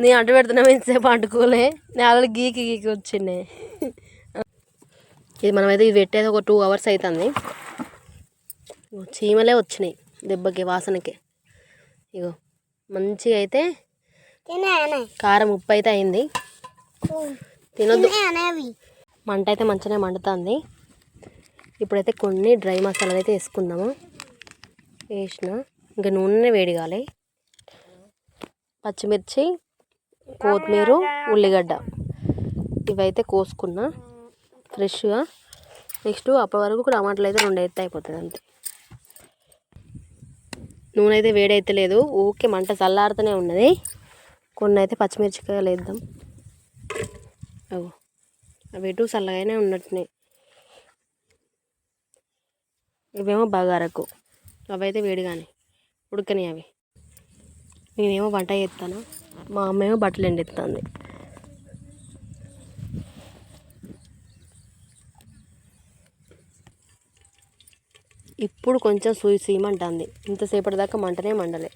నేను అడ్డు పెడుతున్నా ఎంతసేపు అంటుకోలే. నేను ఆల్రెడీ గీకి గీకి వచ్చిండే. ఇది మనమైతే ఇది పెట్టేది ఒక టూ అవర్స్ అవుతుంది చీమలే వచ్చినాయి దెబ్బకి వాసనకి. ఇగో మంచిగా అయితే కారం ఉప్పు అయితే అయింది. తినొద్దు. మంట అయితే మంచిగానే మండుతుంది. ఇప్పుడైతే కొన్ని డ్రై మసాలాలు అయితే వేసుకుందాము. వేసిన. ఇంకా నూనె వేడి పచ్చిమిర్చి కొత్తిమీర ఉల్లిగడ్డ. ఇవైతే కోసుకున్నా. ఫ్రెష్గా. నెక్స్ట్ అప్పటి వరకు టమాటాలు అయితే రెండు అయితే అయిపోతుంది అంతే. నూనె అయితే వేడి అయితే లేదు. ఊకే మంట చల్లారుతూనే ఉన్నది. కొన్ని అయితే పచ్చిమిర్చికాయలు వేద్దాం. అవు అవి ఎటు చల్లగానే ఉన్నట్టున్నాయి. ఇవేమో బగారకు. అవి అయితే వేడిగానే. ఉడకని అవి. నేనేమో వంట చేస్తాను మా అమ్మేమో బట్టలు ఎండెత్తుంది. ఇప్పుడు కొంచెం సూయి సీమంటుంది ఇంతసేపటి దాకా మంటనే మండలే.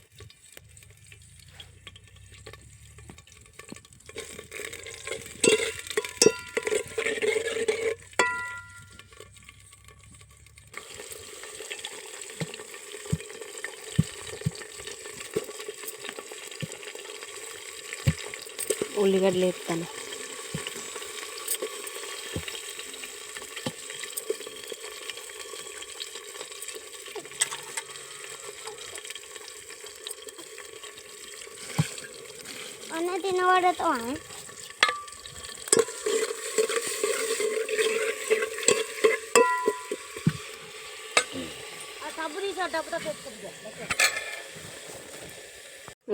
ఉల్లిగడ్డలు వేస్తాను. అన్న తినబడతా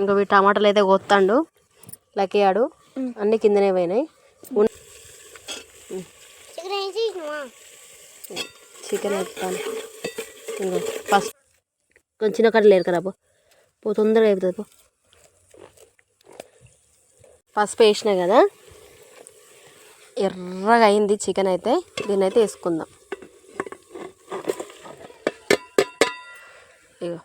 ఇంకా ఈ టమాటాలు అయితే కొత్తాడు. లకేయాడు అన్ని కిందనే పోయినాయి. చికెన్ వేసి చికెన్ వేస్తాను ఇంకో ఫస్ట్ కొంచెం చిన్న కట్టలు లేరు కదా పో పో తొందరగా అయిపోతుంది పో. పసుపు వేసినా కదా ఎర్రగా అయింది చికెన్ అయితే. దీన్ని అయితే వేసుకుందాం. ఇగో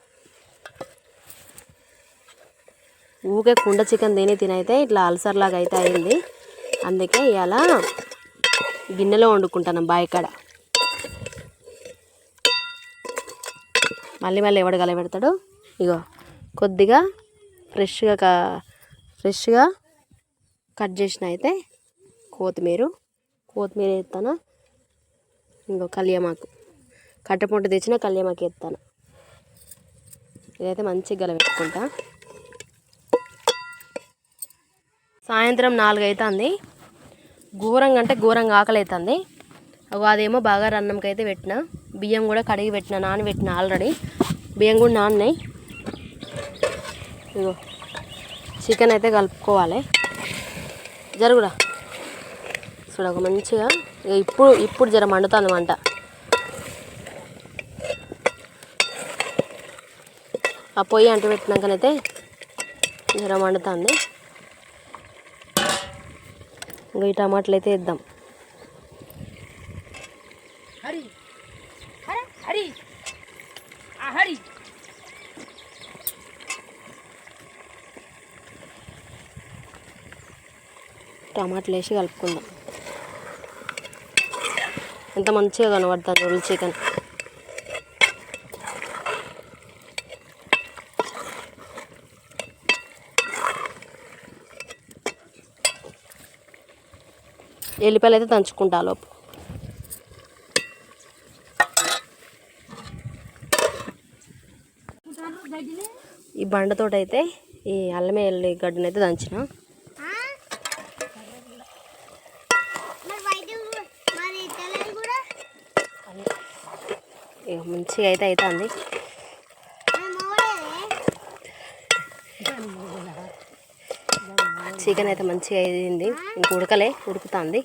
ఊకే కుండ చికెన్ తిని తినైతే ఇట్లా అల్సర్ లాగా అయితే అయింది. అందుకే ఇలా గిన్నెలో వండుకుంటాను బాయికాడ. మళ్ళీ మళ్ళీ ఎవడు పెడతాడు ఇగో కొద్దిగా ఫ్రెష్గా క ఫ్రెష్గా కట్ చేసిన అయితే కొత్తిమీర. కొత్తిమీర వేస్తాను ఇంకో కళ్యామాకు. కట్టెపొంట తెచ్చిన కళ్యామాకు వేస్తాను ఇదైతే మంచిగా గలబెట్టుకుంటా. సాయంత్రం నాలుగు అవుతుంది ఘోరంగా అంటే ఘోరంగా ఆకలి అవుతుంది అదేమో బాగా అన్నంకి అయితే పెట్టిన. బియ్యం కూడా కడిగి పెట్టిన నానబెట్టిన ఆల్రెడీ. బియ్యం కూడా నాన్నాయి. ఇగో చికెన్ అయితే కలుపుకోవాలి. జరుగురా. చూడక మంచిగా. ఇక ఇప్పుడు ఇప్పుడు జర మండుతుంది మంట. ఆ పొయ్యి అంటు పెట్టినాకనైతే జర మండుతుంది. ఇంకా ఈ టమాటాలు అయితే వేద్దాం. టమాటాలు వేసి కలుపుకుందాం. ఎంత మంచిగా కనబడుతుంది ఉల్లి చికెన్. ఎల్లిపాయలు అయితే దంచుకుంటా లోపు. ఈ బండతోటి అయితే ఈ అల్లమే ఎల్లి గడ్డనైతే అయితే దంచిన ఇక మంచిగా అయితే అవుతుంది చికెన్ అయితే మంచిగా అయింది. ఇంక ఉడకలే ఉడుకుతుంది.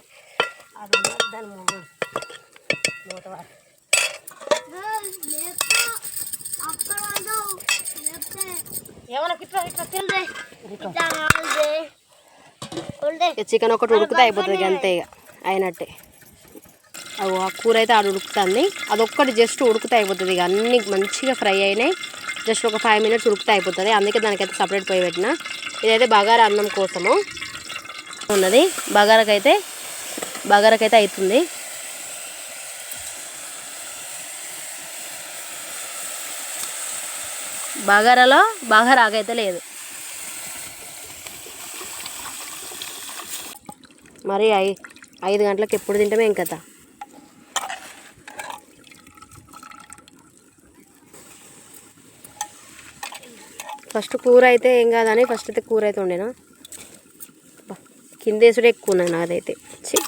చికెన్ ఒకటి ఉడికితే అయిపోతుంది ఇక అంతే ఇక. అయినట్టే. అవి ఆ కూర అయితే ఆడ ఉడుకుతుంది. అదొక్కటి జస్ట్ ఉడికితే అయిపోతుంది ఇక. అన్ని మంచిగా ఫ్రై అయినాయి. జస్ట్ ఒక ఫైవ్ మినిట్స్ ఉడికితే అయిపోతుంది. అందుకే దానికైతే సపరేట్ పోయి పెట్టిన. ఇదైతే బగారా అన్నం కోసము. ఉన్నది. బగారకైతే బగారకైతే అవుతుంది బగారాలో బాగా ఆగైతే లేదు. మరి ఐ ఐదు గంటలకు ఎప్పుడు తింటామే ఇంకతా. ఫస్ట్ కూర అయితే ఏం కాదని ఫస్ట్ అయితే కూర అయితే ఉండేనా కింద వేసుడే ఎక్కువ ఉన్నది నాదైతే. ఛీ.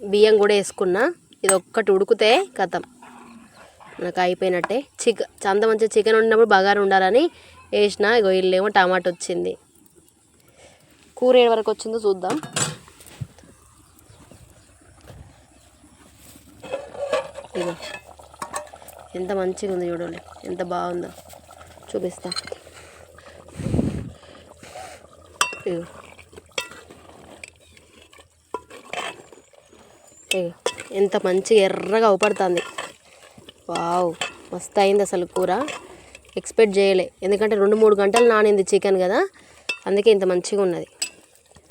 బియ్యం కూడా వేసుకున్నా. ఇది ఒక్కటి ఉడికితే కథం. నాకు అయిపోయినట్టే. చికెన్ చంద మంచిగా చికెన్ వండినప్పుడు బగారు ఉండాలని వేసిన ఇగో ఇల్లేమో టమాటా వచ్చింది కూర ఏ వరకు వచ్చిందో చూద్దాం. ఇదో ఎంత మంచిగా ఉంది చూడండి. ఎంత బాగుందో. చూపిస్తా. ఇగో ఇగో ఎంత మంచిగా ఎర్రగా అవుపడుతుంది. వావ్. మస్తు అయింది అసలు కూర. ఎక్స్పెక్ట్ చేయలే. ఎందుకంటే రెండు మూడు గంటలు నానింది చికెన్ కదా. అందుకే ఇంత మంచిగా ఉన్నది.